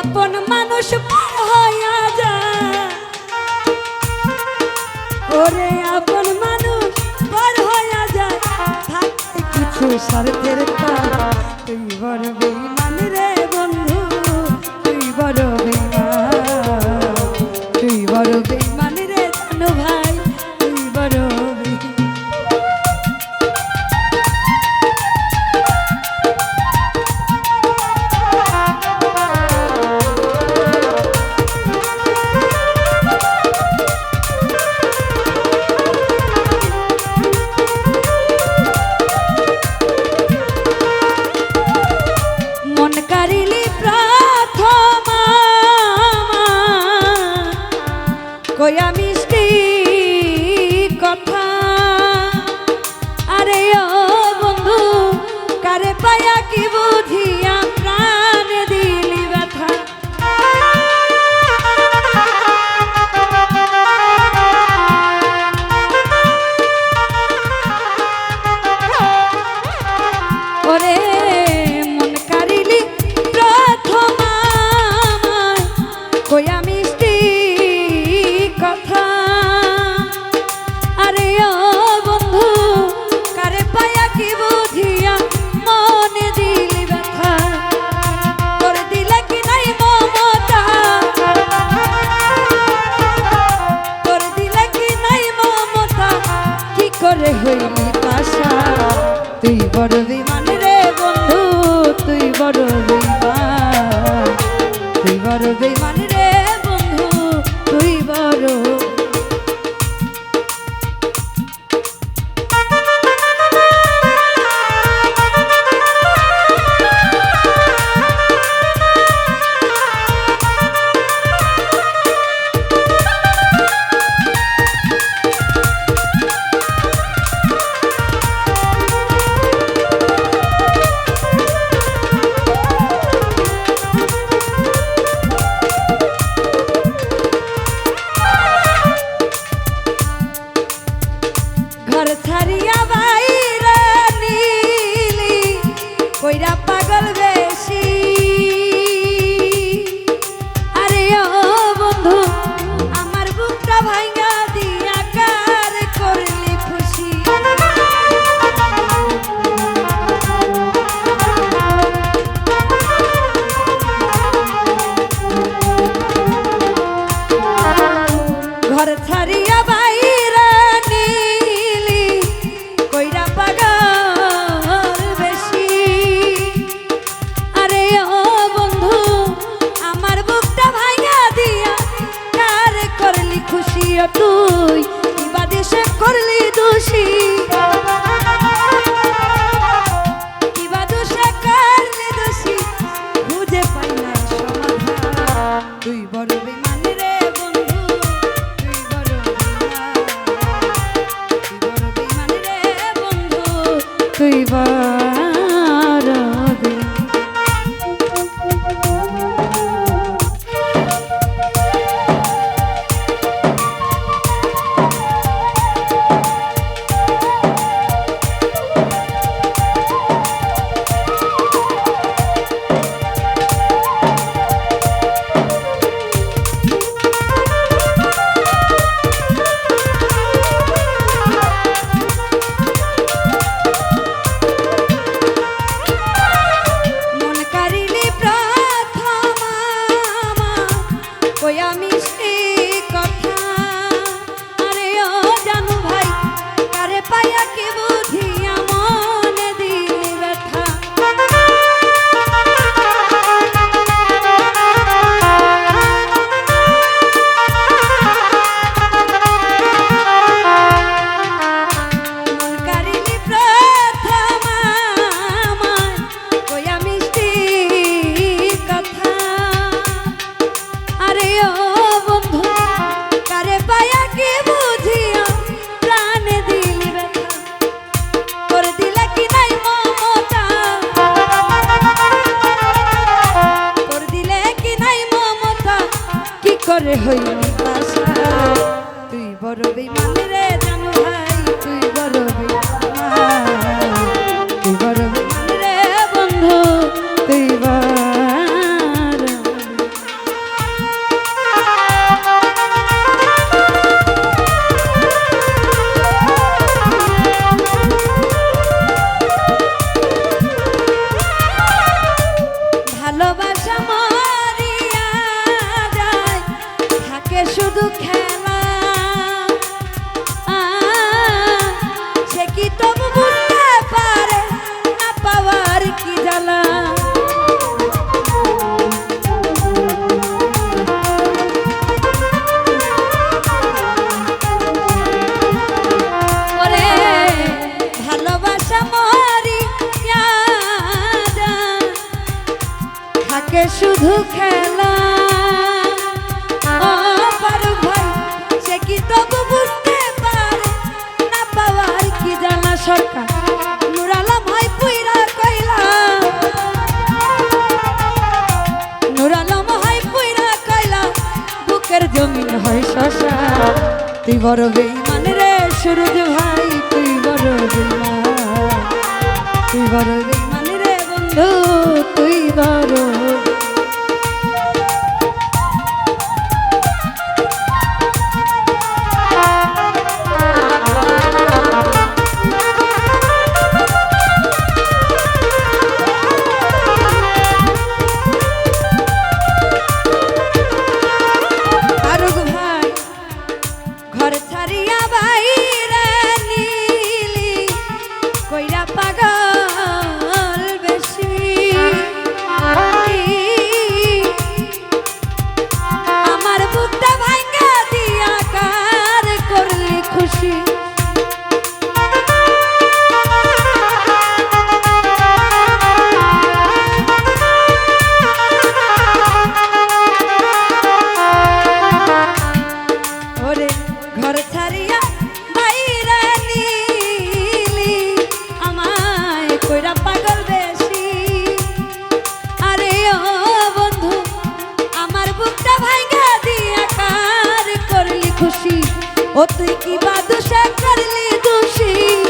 আপন মানুষ হইয়া যা। ওরে আপন মানুষ পর হইয়া যায় থাকতে কিছু স্বার্থের কাজ তুই বড় বেইমান রে বন্ধু, তুই তুই My girl. তুই বাদেশে করলি দোষী। বড় বেইমান রে সুরজ ভাই তুই বড় বেইমান। তুই বড় की बात शेखर ली दोषी